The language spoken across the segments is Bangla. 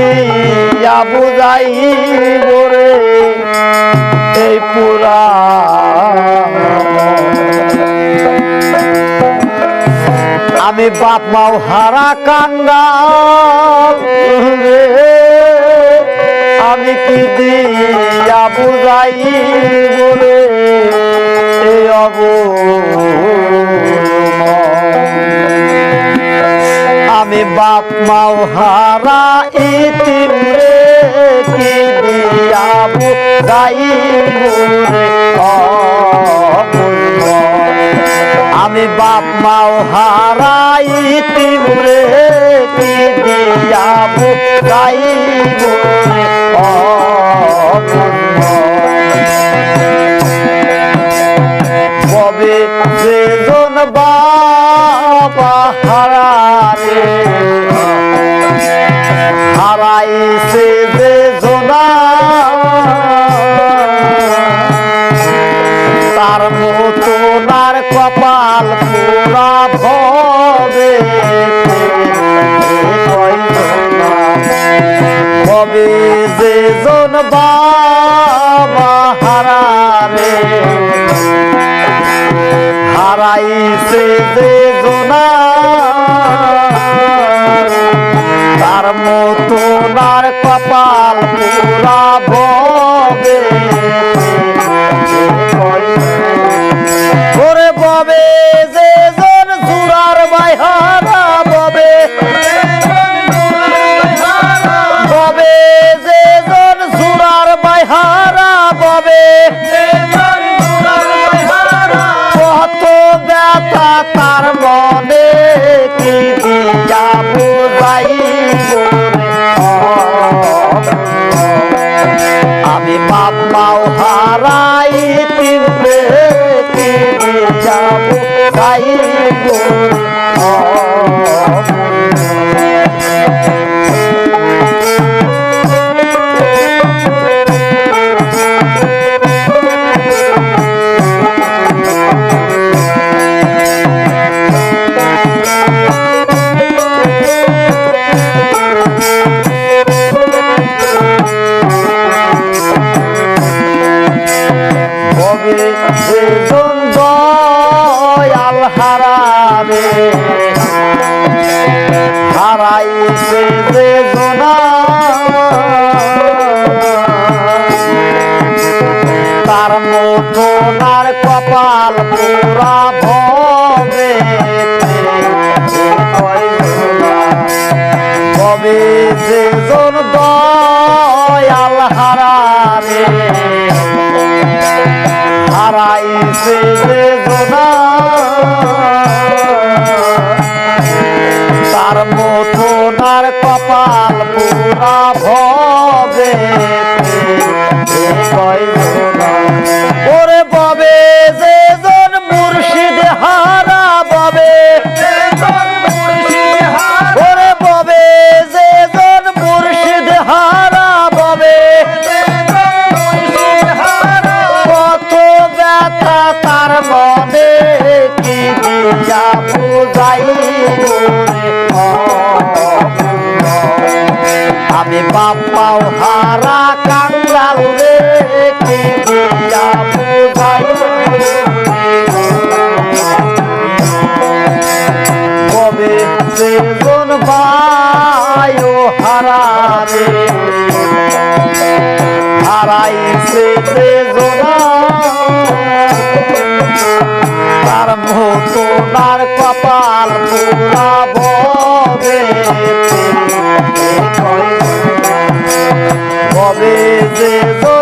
দিয়া বুঝাই রে এই পুরা আমি বাপ মাও হারা রে আমি কি দিয়া বুঝাই রে এই অবু আমি বাপ মাও হারা ইতিম রে কি দিয়াবো, আমি বাপ মাও হারা ইতিম রে কি দিয়াবো যাইবু তার মতো কপাল পুরা ভবে। কবে যে জন বাবা হারারে হারাইছে যে জোনা তার মতো নার কপাল পুরা ভবে ওরে ববে হারাইছে যে জোনা। তার মতনার কপাল পুরা ভবে কবে যে জন দয়াল হারাবে হারাইছে যে পুরা ভবে ওরে যে জন মুর্শিদ ববে। ওরে ববে, যে জন মুর্শিদ হারা ববে। কত তার মনে, কি দিয়া আমি বাপ্পাও হারা কাঙ্গাল রে কি বুঝাই কবে সেজন বায়ু হারাবে? হারাইছে সেজনা তার মতো নার কপাল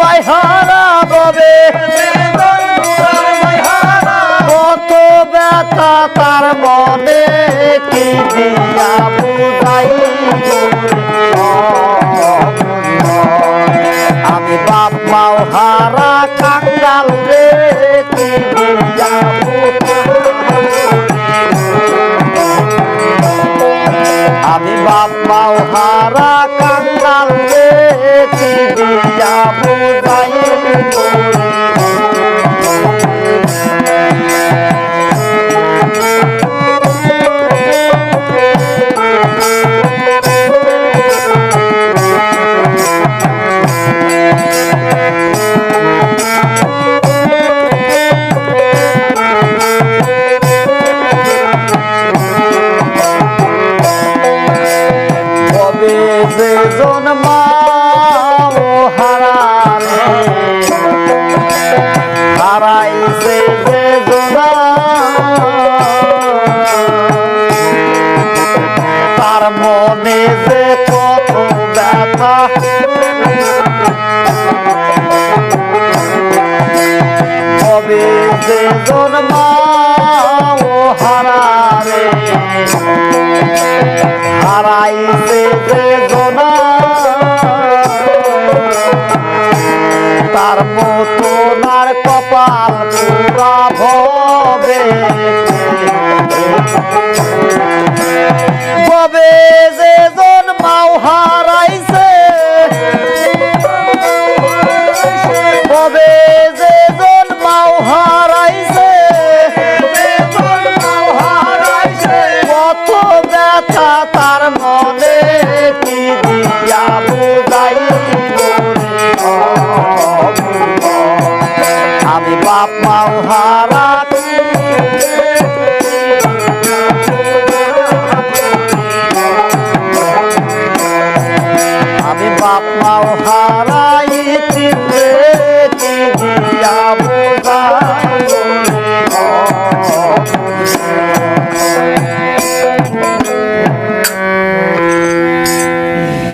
বাইহারা হারাবে কত ব্যথা তার মনে কি দিয়া আমি বা হারা কাঙ্গাল রে, কি দিয়া কবে যে জন্মাও হারারে হারাইছে যে তার মতন আর কপাল পুরা ভবে। ভবে যে জন্মাও হারাইছে আমি বাপাও হারা আমি বাপাও হারা